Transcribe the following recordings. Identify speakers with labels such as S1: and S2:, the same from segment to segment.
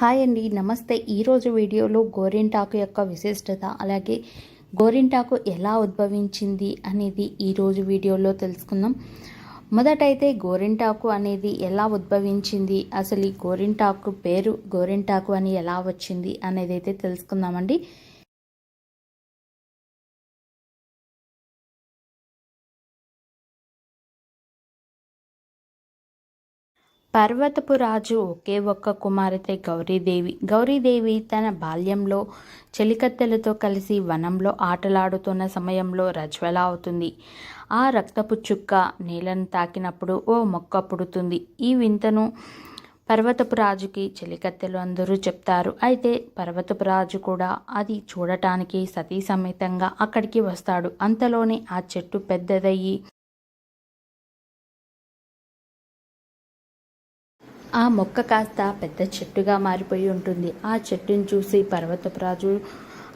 S1: hi అండి నమస్తే ఈరోజు వీడియోలో గోరింటాకు యొక్క విశిష్టత అలాగే గోరింటాకు ఎలా ఉద్భవించింది అనేది ఈరోజు వీడియోలో తెలుసుకుందాం మొదటైతే గోరింటాకు అనేది ఎలా ఉద్భవించింది అసలు ఈ గోరింటాకు పేరు గోరింటాకు అని ఎలా వచ్చింది అనేది అయితే తెలుసుకుందామండి పర్వతపు రాజు ఒకే ఒక్క కుమార్తె గౌరీదేవి గౌరీదేవి తన బాల్యంలో చెలికత్తెలతో కలిసి వనంలో ఆటలాడుతున్న సమయంలో రజ్వల అవుతుంది ఆ రక్తపు చుక్క నీళ్ళను తాకినప్పుడు ఓ మొక్క పుడుతుంది ఈ వింతను పర్వతపు రాజుకి చెలికత్తెలు అందరూ చెప్తారు అయితే పర్వతపు రాజు కూడా అది చూడటానికి సతీ సమేతంగా అక్కడికి వస్తాడు అంతలోనే ఆ చెట్టు పెద్దదయ్యి ఆ మొక్క కాస్త పెద్ద చెట్టుగా మారిపోయి ఉంటుంది ఆ చెట్టును చూసి పర్వతపురాజు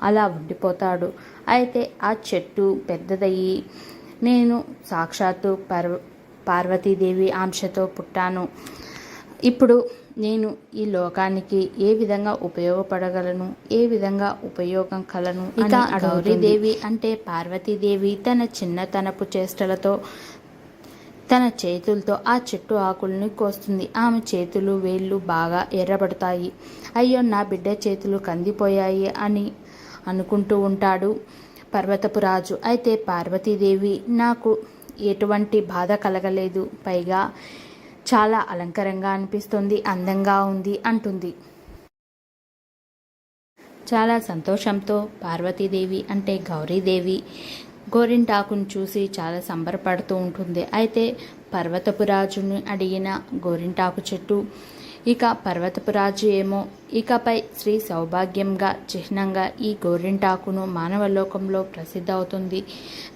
S1: అలా ఉండిపోతాడు అయితే ఆ చెట్టు పెద్దదయ్యి నేను సాక్షాత్తు పర్వ పార్వతీదేవి ఆంశతో పుట్టాను ఇప్పుడు నేను ఈ లోకానికి ఏ విధంగా ఉపయోగపడగలను ఏ విధంగా ఉపయోగం కలను ఇక గౌరీదేవి అంటే పార్వతీదేవి తన చిన్నతనపు చేష్టలతో తన చేతులతో ఆ చెట్టు ఆకుల్ని కోస్తుంది ఆమె చేతులు వేళ్ళు బాగా ఎర్రబడతాయి అయ్యో నా బిడ్డ చేతులు కందిపోయాయి అని అనుకుంటూ ఉంటాడు పర్వతపు రాజు అయితే పార్వతీదేవి నాకు ఎటువంటి బాధ కలగలేదు పైగా చాలా అలంకరంగా అనిపిస్తుంది అందంగా ఉంది అంటుంది చాలా సంతోషంతో పార్వతీదేవి అంటే గౌరీదేవి గోరింటాకును చూసి చాలా సంబరపడుతూ ఉంటుంది అయితే పర్వతపు రాజుని అడిగిన గోరింటాకు చెట్టు ఇక పర్వతపురాజు ఏమో ఇకపై శ్రీ సౌభాగ్యంగా చిహ్నంగా ఈ గోరింటాకును మానవలోకంలో ప్రసిద్ధ అవుతుంది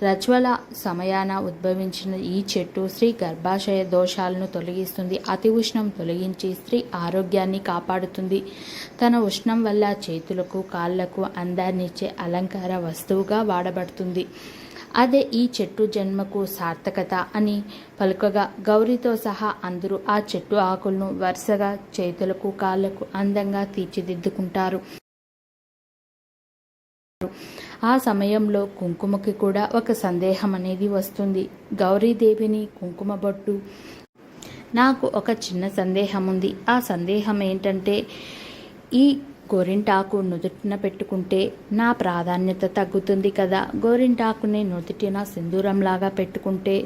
S1: రజ్వల సమయాన ఉద్భవించిన ఈ చెట్టు శ్రీ గర్భాశయ దోషాలను తొలగిస్తుంది అతి ఉష్ణం తొలగించి స్త్రీ ఆరోగ్యాన్ని కాపాడుతుంది తన ఉష్ణం వల్ల చేతులకు కాళ్లకు అందాన్నిచ్చే అలంకార వస్తువుగా వాడబడుతుంది అదే ఈ చెట్టు జన్మకు సార్థకత అని పలుకగా గౌరీతో సహా అందరూ ఆ చెట్టు ఆకులను వరుసగా చేతులకు కాళ్లకు అందంగా తీర్చిదిద్దుకుంటారు ఆ సమయంలో కుంకుమకి కూడా ఒక సందేహం అనేది వస్తుంది గౌరీదేవిని కుంకుమ బొట్టు నాకు ఒక చిన్న సందేహం ఉంది ఆ సందేహం ఏంటంటే ఈ గోరింటాకు నుదుటిన పెట్టుకుంటే నా ప్రాధాన్యత తగ్గుతుంది కదా గోరింటాకుని నుదుటిన సింధూరంలాగా పెట్టుకుంటే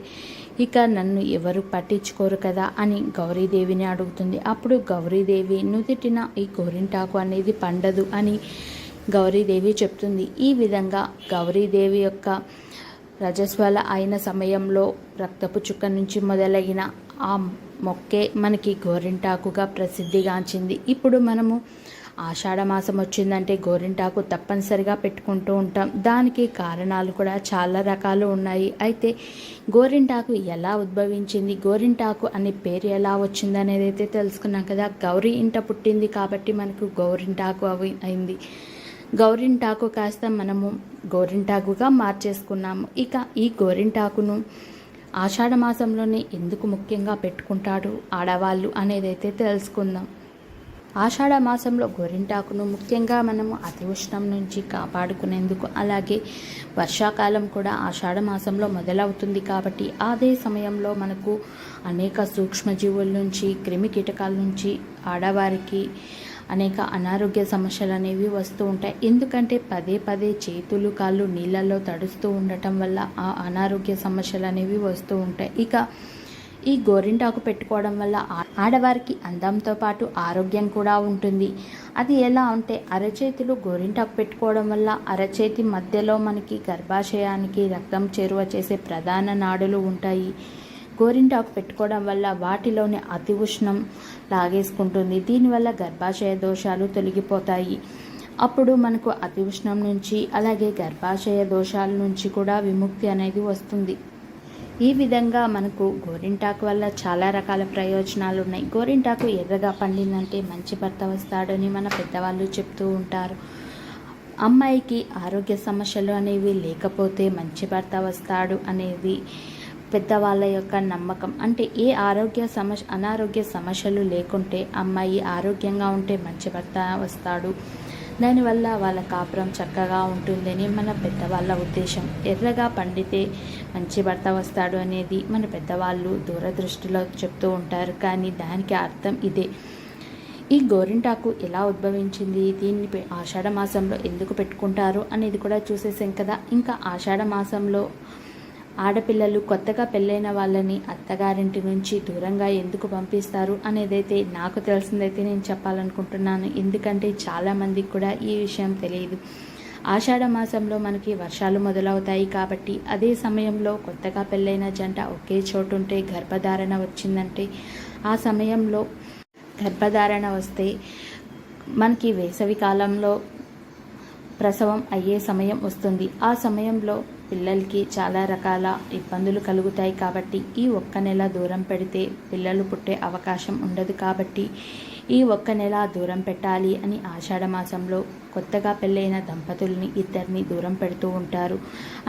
S1: ఇక నన్ను ఎవరు పట్టించుకోరు కదా అని గౌరీదేవిని అడుగుతుంది అప్పుడు గౌరీదేవి నుదుటిన ఈ గోరింటాకు అనేది పండదు అని గౌరీదేవి చెప్తుంది ఈ విధంగా గౌరీదేవి యొక్క రజస్వల అయిన సమయంలో రక్తపు చుక్క నుంచి మొదలైన ఆ మొక్కే మనకి గోరింటాకుగా ప్రసిద్ధిగాంచింది ఇప్పుడు మనము మాసం వచ్చిందంటే గోరింటాకు తప్పనిసరిగా పెట్టుకుంటూ ఉంటాం దానికి కారణాలు కూడా చాలా రకాలు ఉన్నాయి అయితే గోరింటాకు ఎలా ఉద్భవించింది గోరింటాకు అనే పేరు ఎలా వచ్చింది అనేది అయితే తెలుసుకున్నాం కదా గౌరీ ఇంట పుట్టింది కాబట్టి మనకు గౌరింటాకు అవి అయింది గౌరింటాకు కాస్త మనము గోరింటాకుగా మార్చేసుకున్నాము ఇక ఈ గోరింటాకును ఆషాఢ మాసంలోనే ఎందుకు ముఖ్యంగా పెట్టుకుంటాడు ఆడవాళ్ళు అనేది అయితే తెలుసుకుందాం ఆషాఢ మాసంలో గొరింటాకును ముఖ్యంగా మనము అతి ఉష్ణం నుంచి కాపాడుకునేందుకు అలాగే వర్షాకాలం కూడా ఆషాఢ మాసంలో మొదలవుతుంది కాబట్టి అదే సమయంలో మనకు అనేక సూక్ష్మజీవుల నుంచి క్రిమి కీటకాల నుంచి ఆడవారికి అనేక అనారోగ్య సమస్యలు అనేవి వస్తూ ఉంటాయి ఎందుకంటే పదే పదే చేతులు కాళ్ళు నీళ్ళల్లో తడుస్తూ ఉండటం వల్ల ఆ అనారోగ్య సమస్యలు అనేవి వస్తూ ఉంటాయి ఇక ఈ గోరింటాకు పెట్టుకోవడం వల్ల ఆడవారికి అందంతో పాటు ఆరోగ్యం కూడా ఉంటుంది అది ఎలా అంటే అరచేతిలో గోరింటాకు పెట్టుకోవడం వల్ల అరచేతి మధ్యలో మనకి గర్భాశయానికి రక్తం చేరువ చేసే ప్రధాన నాడులు ఉంటాయి గోరింటాకు పెట్టుకోవడం వల్ల వాటిలోని అతి ఉష్ణం లాగేసుకుంటుంది దీనివల్ల గర్భాశయ దోషాలు తొలగిపోతాయి అప్పుడు మనకు అతి ఉష్ణం నుంచి అలాగే గర్భాశయ దోషాల నుంచి కూడా విముక్తి అనేది వస్తుంది ఈ విధంగా మనకు గోరింటాకు వల్ల చాలా రకాల ప్రయోజనాలు ఉన్నాయి గోరింటాకు ఎర్రగా పండిందంటే మంచి భర్త వస్తాడని మన పెద్దవాళ్ళు చెప్తూ ఉంటారు అమ్మాయికి ఆరోగ్య సమస్యలు అనేవి లేకపోతే మంచి భర్త వస్తాడు అనేది పెద్దవాళ్ళ యొక్క నమ్మకం అంటే ఏ ఆరోగ్య సమస్య అనారోగ్య సమస్యలు లేకుంటే అమ్మాయి ఆరోగ్యంగా ఉంటే మంచి భర్త వస్తాడు దానివల్ల వాళ్ళ కాపురం చక్కగా ఉంటుందని మన పెద్దవాళ్ళ ఉద్దేశం ఎర్రగా పండితే మంచి భర్త వస్తాడు అనేది మన పెద్దవాళ్ళు దూరదృష్టిలో చెప్తూ ఉంటారు కానీ దానికి అర్థం ఇదే ఈ గోరింటాకు ఎలా ఉద్భవించింది దీన్ని ఆషాఢ మాసంలో ఎందుకు పెట్టుకుంటారు అనేది కూడా చూసేసాం కదా ఇంకా ఆషాఢ మాసంలో ఆడపిల్లలు కొత్తగా పెళ్ళైన వాళ్ళని అత్తగారింటి నుంచి దూరంగా ఎందుకు పంపిస్తారు అనేదైతే నాకు తెలిసిందైతే నేను చెప్పాలనుకుంటున్నాను ఎందుకంటే చాలామందికి కూడా ఈ విషయం తెలియదు ఆషాఢ మాసంలో మనకి వర్షాలు మొదలవుతాయి కాబట్టి అదే సమయంలో కొత్తగా పెళ్ళైన జంట ఒకే చోటుంటే గర్భధారణ వచ్చిందంటే ఆ సమయంలో గర్భధారణ వస్తే మనకి వేసవి కాలంలో ప్రసవం అయ్యే సమయం వస్తుంది ఆ సమయంలో పిల్లలకి చాలా రకాల ఇబ్బందులు కలుగుతాయి కాబట్టి ఈ ఒక్క నెల దూరం పెడితే పిల్లలు పుట్టే అవకాశం ఉండదు కాబట్టి ఈ ఒక్క నెల దూరం పెట్టాలి అని ఆషాఢ మాసంలో కొత్తగా పెళ్ళైన దంపతుల్ని ఇద్దరిని దూరం పెడుతూ ఉంటారు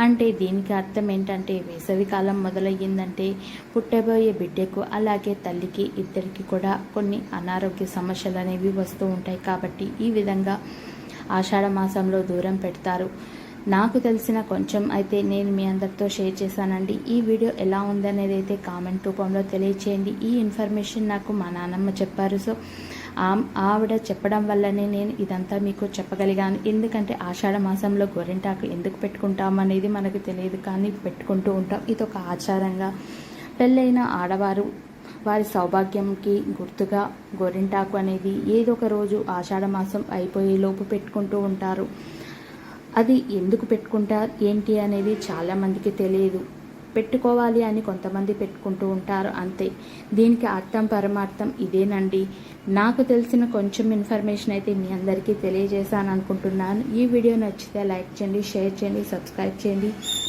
S1: అంటే దీనికి అర్థం ఏంటంటే వేసవికాలం మొదలయ్యిందంటే పుట్టబోయే బిడ్డకు అలాగే తల్లికి ఇద్దరికి కూడా కొన్ని అనారోగ్య సమస్యలు అనేవి వస్తూ ఉంటాయి కాబట్టి ఈ విధంగా ఆషాఢ మాసంలో దూరం పెడతారు నాకు తెలిసిన కొంచెం అయితే నేను మీ అందరితో షేర్ చేశానండి ఈ వీడియో ఎలా అనేది అయితే కామెంట్ రూపంలో తెలియచేయండి ఈ ఇన్ఫర్మేషన్ నాకు మా నాన్నమ్మ చెప్పారు సో ఆవిడ చెప్పడం వల్లనే నేను ఇదంతా మీకు చెప్పగలిగాను ఎందుకంటే ఆషాఢ మాసంలో గోరింటాకు ఎందుకు పెట్టుకుంటాం అనేది మనకు తెలియదు కానీ పెట్టుకుంటూ ఉంటాం ఇది ఒక ఆచారంగా పెళ్ళైన ఆడవారు వారి సౌభాగ్యంకి గుర్తుగా గోరింటాకు అనేది ఏదో ఒక రోజు ఆషాఢ మాసం అయిపోయే లోపు పెట్టుకుంటూ ఉంటారు అది ఎందుకు పెట్టుకుంటారు ఏంటి అనేది చాలామందికి తెలియదు పెట్టుకోవాలి అని కొంతమంది పెట్టుకుంటూ ఉంటారు అంతే దీనికి అర్థం పరమార్థం ఇదేనండి నాకు తెలిసిన కొంచెం ఇన్ఫర్మేషన్ అయితే మీ అందరికీ తెలియజేశాను అనుకుంటున్నాను ఈ వీడియో నచ్చితే లైక్ చేయండి షేర్ చేయండి సబ్స్క్రైబ్ చేయండి